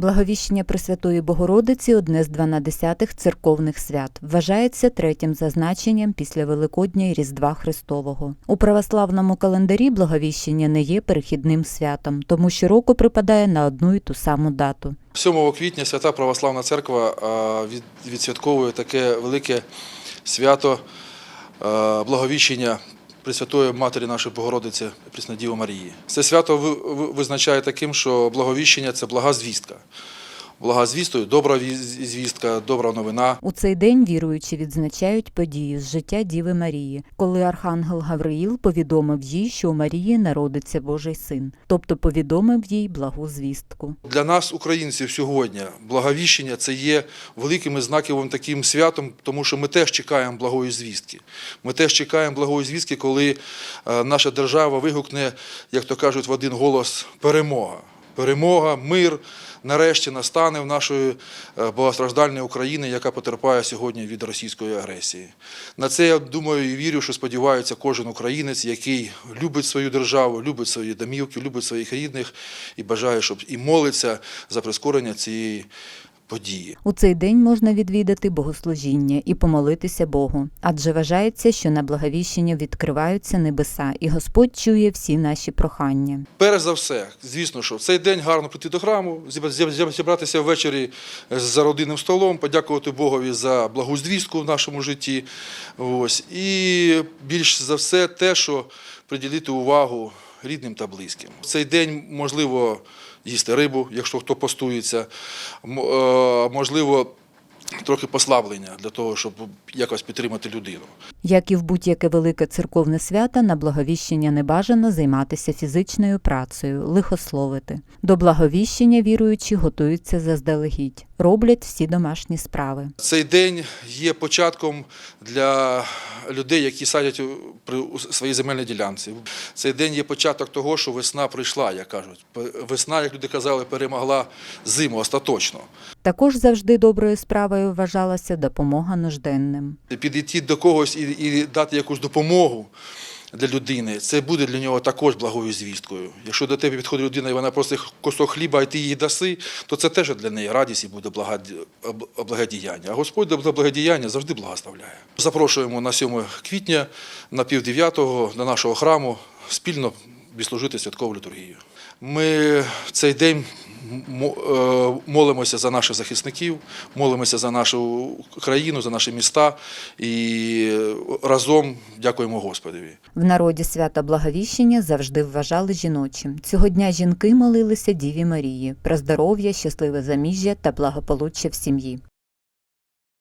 Благовіщення Пресвятої Богородиці одне з дванадесятих церковних свят. Вважається третім за значенням після Великодня і Різдва Христового. У православному календарі Благовіщення не є перехідним святом, тому щороку припадає на одну і ту саму дату. 7 квітня Свята Православна Церква а, відсвятковує таке велике свято Благовіщення Пресвятої Матері нашої Богородиці Преснодіви Марії. Це свято ви- ви- визначає таким, що благовіщення це блага звістка. Блага звістою, добра звістка, добра новина. У цей день віруючі відзначають подію з життя Діви Марії, коли архангел Гавриїл повідомив їй, що у Марії народиться Божий син, тобто повідомив їй благу звістку. Для нас, українців, сьогодні благовіщення це є великим і знаковим таким святом, тому що ми теж чекаємо благої звістки. Ми теж чекаємо благої звістки, коли е, наша держава вигукне, як то кажуть, в один голос перемога. Перемога, мир нарешті настане в нашої е, багатостраждальної України, яка потерпає сьогодні від російської агресії. На це я думаю і вірю, що сподівається кожен українець, який любить свою державу, любить свої домівки, любить своїх рідних і бажає, щоб і молиться за прискорення цієї події. У цей день можна відвідати богослужіння і помолитися Богу, адже вважається, що на благовіщення відкриваються небеса, і Господь чує всі наші прохання. Перш за все, звісно, що в цей день гарно прийти до храму, зібра- зібра- зібратися ввечері за родинним столом, подякувати Богові за благу звістку в нашому житті. Ось. І більш за все те, що приділити увагу рідним та близьким. В цей день можливо їсти рибу, якщо хто постується, е, можливо. Трохи послаблення для того, щоб якось підтримати людину. Як і в будь-яке велике церковне свято, на благовіщення не бажано займатися фізичною працею, лихословити. До благовіщення віруючі готуються заздалегідь, роблять всі домашні справи. Цей день є початком для людей, які садять при своїй земельній ділянці. Цей день є початок того, що весна прийшла, як кажуть. Весна, як люди казали, перемогла зиму остаточно. Також завжди доброю справою вважалася допомога нужденним. Підійти до когось і, і дати якусь допомогу для людини, це буде для нього також благою звісткою. Якщо до тебе підходить людина і вона просить кусок хліба, і ти їй даси, то це теж для неї радість і буде благоді- благодіяння. А Господь до благодіяння завжди благословляє. Запрошуємо на 7 квітня на пів дев'ятого до нашого храму спільно відслужити святкову літургію. Ми в цей день е, молимося за наших захисників, молимося за нашу країну, за наші міста і разом дякуємо Господові. В народі свята Благовіщення завжди вважали жіночим. Цього дня жінки молилися Діві Марії про здоров'я, щасливе заміжжя та благополуччя в сім'ї.